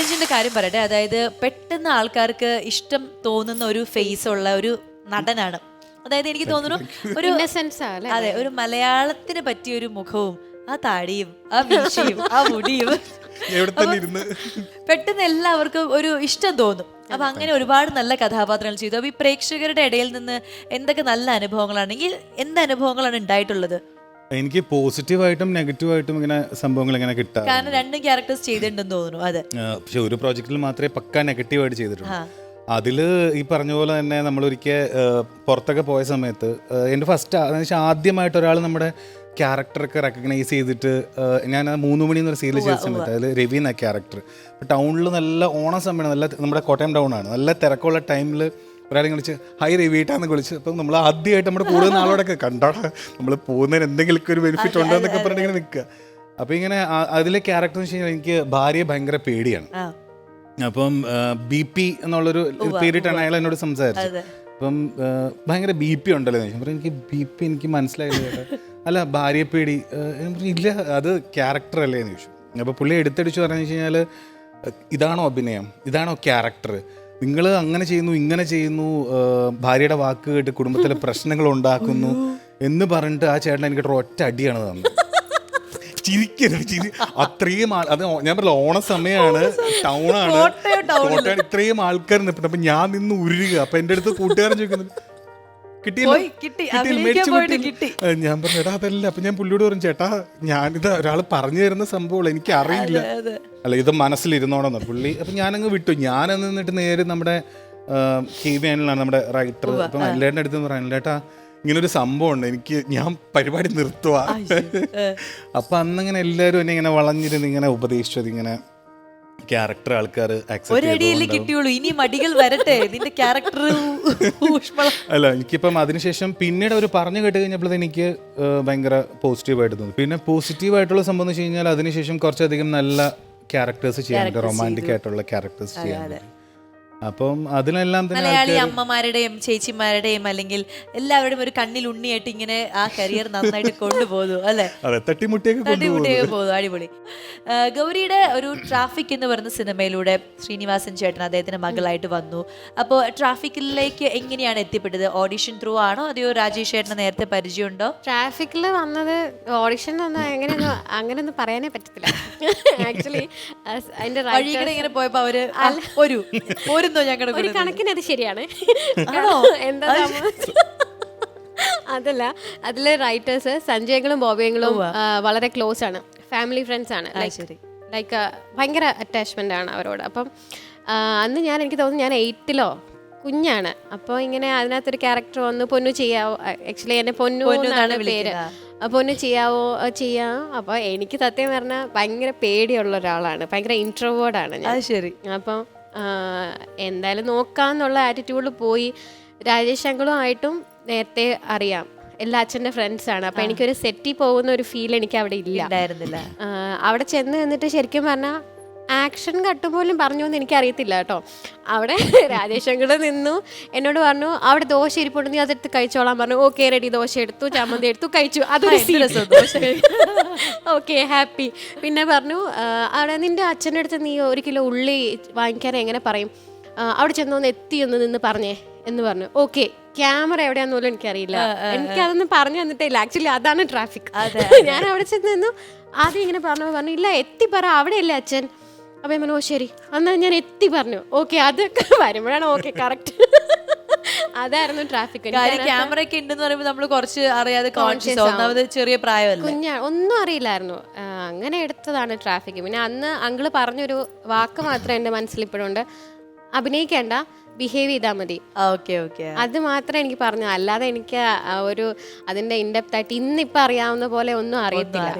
ിന്റെ കാര്യം പറയട്ടെ. അതായത് പെട്ടെന്ന് ആൾക്കാർക്ക് ഇഷ്ടം തോന്നുന്ന ഒരു ഫേസ് ഉള്ള ഒരു നടനാണ്. അതായത് എനിക്ക് തോന്നുന്നു ഒരു ഇന്നസെൻസ് അതെ ഒരു മലയാളത്തിന് പറ്റിയ ഒരു മുഖവും ആ താടിയും ആ മീശയും ആ മുടിയും. എവിടെ തന്നെ ഇരുന്ന്. പെട്ടെന്ന് എല്ലാവർക്കും ഒരു ഇഷ്ടം തോന്നും. അപ്പൊ അങ്ങനെ ഒരുപാട് നല്ല കഥാപാത്രങ്ങൾ ചെയ്തു. അപ്പൊ ഈ പ്രേക്ഷകരുടെ ഇടയിൽ നിന്ന് എന്തൊക്കെ നല്ല അനുഭവങ്ങളാണെങ്കിൽ എന്ത് അനുഭവങ്ങളാണ് ഉണ്ടായിട്ടുള്ളത്? എനിക്ക് പോസിറ്റീവായിട്ടും നെഗറ്റീവായിട്ടും ഇങ്ങനെ സംഭവങ്ങൾ ഇങ്ങനെ കിട്ടാം കാരണം രണ്ടും ക്യാരക്ടേഴ്സ് ചെയ്തിട്ടുണ്ടെന്ന് തോന്നുന്നു അതെ. പക്ഷെ ഒരു പ്രോജക്റ്റിൽ മാത്രമേ പക്ക നെഗറ്റീവായിട്ട് ചെയ്തിട്ടുള്ളൂ. അതിൽ അതിൽ ഈ പറഞ്ഞ പോലെ തന്നെ നമ്മൾ ഒരിക്കൽ പുറത്തൊക്കെ പോയ സമയത്ത് എന്റെ എന്റെ ഫസ്റ്റ് അതെന്ന് വെച്ചാൽ ആദ്യമായിട്ട് ഒരാൾ നമ്മുടെ ക്യാരക്ടറൊക്കെ റെക്കഗ്നൈസ് ചെയ്തിട്ട് ഞാൻ മൂന്ന് മണി എന്നൊരു സീരിയൽ ചെയ്ത സമയത്ത് അതിൽ രവി എന്ന ക്യാരക്ടർ ടൗണിൽ നല്ല ഓണ സമയമാണ് നല്ല നമ്മുടെ കോട്ടയം ടൗൺ ആണ്. നല്ല തിരക്കുള്ള ടൈമിൽ ഒരാളെ വിളിച്ച് ഹൈ രവീട്ടാന്ന് വിളിച്ച് അപ്പം നമ്മൾ ആദ്യമായിട്ട് നമ്മുടെ കൂടുതൽ നാളോടൊക്കെ കണ്ടാടാ നമ്മൾ പോകുന്നതിന് എന്തെങ്കിലും ഒരു ബെനിഫിറ്റ് ഉണ്ടോ എന്നൊക്കെ പറഞ്ഞിട്ട് ഇങ്ങനെ നിൽക്കുക അപ്പം ഇങ്ങനെ അതിലെ ക്യാരക്ടർ എന്ന് വെച്ച് കഴിഞ്ഞാൽ എനിക്ക് ഭാര്യയെ ഭയങ്കര പേടിയാണ്. അപ്പം ബി പി എന്നുള്ളൊരു പേരിട്ടാണ് അയാൾ എന്നോട് സംസാരിച്ചത്. അപ്പം ഭയങ്കര ബി പി ഉണ്ടല്ലോ പറഞ്ഞു, എനിക്ക് ബി പി എനിക്ക് മനസ്സിലായില്ല അല്ല ഭാര്യയെ പേടി ഇല്ല അത് ക്യാരക്ടർ അല്ലേ എന്ന് ചോദിച്ചു. അപ്പോൾ പുള്ളി എടുത്തടിച്ചു പറഞ്ഞു കഴിഞ്ഞാൽ ഇതാണോ അഭിനയം? ഇതാണോ ക്യാരക്ടർ നിങ്ങൾ അങ്ങനെ ചെയ്യുന്നു ഇങ്ങനെ ചെയ്യുന്നു ഭാര്യയുടെ വാക്ക് കേട്ട് കുടുംബത്തിലെ പ്രശ്നങ്ങൾ ഉണ്ടാക്കുന്നു എന്ന് പറഞ്ഞിട്ട് ആ ചേട്ടൻ എനിക്ക് ഒറ്റ അടിയാണ് തന്നത്. ചിരിക്കരുത് ചിരി. അത്രയും ആൾ അത് ഞാൻ പറഞ്ഞ ഓണ സമയമാണ് ടൗണാണ്. കോട്ടയം ഇത്രയും ആൾക്കാർ നിൽപ്പുണ്ട് അപ്പൊ ഞാൻ നിന്ന് ഉരുക. അപ്പൊ എന്റെ അടുത്ത് കൂട്ടുകാരൻ ചോദിക്കുന്നത് ഞാൻ പറഞ്ഞു എടാ അതല്ല അപ്പൊ ഞാൻ പുള്ളിയോട് പറഞ്ഞു ചേട്ടാ ഞാനിത് ഒരാൾ പറഞ്ഞു തരുന്ന സംഭവം എനിക്ക് അറിയില്ല അല്ല ഇത് മനസ്സിലിരുന്നോടെന്ന് പുള്ളി അപ്പൊ ഞാനങ്ങ് വിട്ടു. ഞാൻ നിന്നിട്ട് നേരെ നമ്മുടെ കെ വി ആനിലാണ് നമ്മുടെ റൈറ്റർ അപ്പൊ അനിലേട്ടന്റെ അടുത്ത് പറയാം അനിലേട്ടാ ഇങ്ങനൊരു സംഭവം ഉണ്ട് എനിക്ക് ഞാൻ പരിപാടി നിർത്തുക അപ്പൊ അന്നങ്ങനെ എല്ലാരും എന്നെ ഇങ്ങനെ വളഞ്ഞിരുന്ന് ഇങ്ങനെ ഉപദേശിച്ചത് ഇങ്ങനെ ക്യാരക്ടർ ആൾക്കാർ ഒരടിയല്ലേ കിട്ടിയുള്ളൂ. ഇനി മടികൾ വരട്ടെ. നിന്റെ ക്യാരക്ടർ അല്ല എനിക്കിപ്പം അതിനുശേഷം പിന്നീട് അവർ പറഞ്ഞു കേട്ട് കഴിഞ്ഞപ്പോൾ എനിക്ക് ഭയങ്കര പോസിറ്റീവായിട്ട് തോന്നി. പിന്നെ പോസിറ്റീവായിട്ടുള്ള സംഭവം എന്ന് വെച്ച് കഴിഞ്ഞാൽ അതിനുശേഷം കുറച്ചധികം നല്ല ക്യാരക്ടേഴ്സ് ചെയ്യാനുണ്ട് റൊമാന്റിക് ആയിട്ടുള്ള ക്യാരക്ടേഴ്സ് ചെയ്യാനുണ്ട് അപ്പം അതിനെല്ലാം തന്നെ മലയാളി അമ്മമാരുടെയും ചേച്ചിമാരുടെയും അല്ലെങ്കിൽ എല്ലാവരുടെയും ഒരു കണ്ണിൽ ഉണ്ണിയായിട്ട് ഇങ്ങനെ ആ കരിയർ നന്നായിട്ട് കൊണ്ടുപോകും അല്ലെ? അതെ തട്ടിമുട്ടിയൊക്കെ പോകുന്നു അടിപൊളി. ഗൗരിയുടെ ഒരു ട്രാഫിക് എന്ന് പറയുന്ന സിനിമയിലൂടെ ശ്രീനിവാസൻ ചേട്ടൻ അദ്ദേഹത്തിന്റെ മകളായിട്ട് വന്നു. അപ്പോൾ ട്രാഫിക്കിലേക്ക് എങ്ങനെയാണ് എത്തിപ്പെട്ടത്? ഓഡിഷൻ ത്രൂ ആണോ? അതെയോ രാജേഷ് ചേട്ടന് നേരത്തെ പരിചയമുണ്ടോ? ട്രാഫിക്കിൽ വന്നത് ഓഡിഷൻ അങ്ങനെയൊന്നും അങ്ങനെയൊന്നും പറയാനേ പറ്റത്തില്ല. ആക്ച്വലി അതിന്റെ ഇങ്ങനെ പോയപ്പോ അവർ ഒരു ഒരു പോരുന്നോ ഞങ്ങളുടെ ഒരു കണക്കിന് അത് ശരിയാണ്. എന്താ അതല്ല അതിലെ റൈറ്റേഴ്സ് സഞ്ജയങ്ങളും ബോബിയങ്ങളും വളരെ ക്ലോസ് ആണ്. ഫാമിലി ഫ്രണ്ട്സ് ആണ്. ലൈക്ക് ഭയങ്കര അറ്റാച്ച്മെന്റ് ആണ് അവരോട്. അപ്പം അന്ന് ഞാൻ എനിക്ക് തോന്നുന്നു ഞാൻ എയ്ത്തിലോ കുഞ്ഞാണ്. അപ്പോൾ ഇങ്ങനെ അതിനകത്തൊരു ക്യാരക്ടർ വന്നു പൊന്നു ചെയ്യാവോ? ആക്ച്വലി എന്നെ പൊന്നു എന്നാണ് പേര്. പൊന്നു ചെയ്യാവോ? ചെയ്യാ. അപ്പോൾ എനിക്ക് സത്യം പറഞ്ഞാൽ ഭയങ്കര പേടിയുള്ള ഒരാളാണ്. ഭയങ്കര ഇൻട്രോവേർഡാണ് ഞാൻ. അത് ശരി. അപ്പം എന്തായാലും നോക്കാമെന്നുള്ള ആറ്റിറ്റ്യൂഡിൽ പോയി രാജേഷ് അങ്കിളുമായിട്ടും നേരത്തെ അറിയാം. എല്ലാ അച്ഛന്റെ ഫ്രണ്ട്സാണ് അപ്പം എനിക്കൊരു സെറ്റിൽ പോകുന്ന ഒരു ഫീൽ എനിക്ക് അവിടെ ഇല്ല. അവിടെ ചെന്ന് നിന്നിട്ട് ശരിക്കും പറഞ്ഞാൽ ആക്ഷൻ കട്ട് പോലും പറഞ്ഞു എന്ന് എനിക്ക് അറിയത്തില്ല കേട്ടോ. അവിടെ രാജേഷ് അങ്കിൾ നിന്നു. എന്നോട് പറഞ്ഞു അവിടെ ദോശ ഇരിപ്പുണ്ട് നീ അതെടുത്ത് കഴിച്ചോളാൻ പറഞ്ഞു ഓക്കെ റെഡി. ദോശ എടുത്തു ചമ്മന്തി എടുത്തു കഴിച്ചു. അതൊരു ഓക്കെ ഹാപ്പി. പിന്നെ പറഞ്ഞു അവിടെ നിന്റെ അച്ഛന്റെ അടുത്ത് നീ ഒരു കിലോ ഉള്ളി വാങ്ങിക്കാൻ എങ്ങനെ പറയും? അവിടെ ചെന്നൊന്ന് എത്തി ഒന്ന് നിന്ന് പറഞ്ഞേ എന്ന് പറഞ്ഞു. ഓക്കെ ക്യാമറ എവിടെയാന്ന് പോലും എനിക്കറിയില്ല. എനിക്കതൊന്നും പറഞ്ഞു തന്നിട്ടില്ല. ആക്ച്വലി അതാണ് ട്രാഫിക്. ഞാൻ അവിടെ ചെന്ന് നിന്നു. ആദ്യം ഇങ്ങനെ പറഞ്ഞു പറഞ്ഞു ഇല്ല എത്തി പറ അവിടെയല്ലേ അച്ഛൻ. അപ്പൊ ഞാൻ പറഞ്ഞു ഓ ശരി. എന്നാൽ ഞാൻ എത്തി പറഞ്ഞു. ഓക്കെ അതൊക്കെ വരുമ്പോഴാണ് ഓക്കെ കറക്റ്റ് അതായിരുന്നു ട്രാഫിക് ക്യാമറയൊക്കെ ക്യാമറ ഒക്കെ ഉണ്ടെന്ന് പറയുമ്പോൾ നമ്മൾ കുറച്ച് അറിയാതെ കോൺഷ്യസ് ഒന്നാമത് ചെറിയ പ്രായമല്ല? കുഞ്ഞാ ഒന്നും അറിയില്ലായിരുന്നു. അങ്ങനെ എടുത്തതാണ് ട്രാഫിക് പിന്നെ അന്ന് അങ്കിൾ പറഞ്ഞൊരു വാക്ക് മാത്രം എന്റെ മനസ്സിൽ ഇപ്പോഴുണ്ട്. അഭിനയിക്കേണ്ട ബിഹേവ് ചെയ്താൽ മതി. Okay okay. അത് മാത്രം എനിക്ക് പറഞ്ഞു. അല്ലാതെ എനിക്ക് ഒരു അതിന്റെ ഇൻഡെപ്ത് ആയിട്ട് ഇന്നിപ്പോൾ അറിയാവുന്ന പോലെ ഒന്നും അറിയത്തില്ല.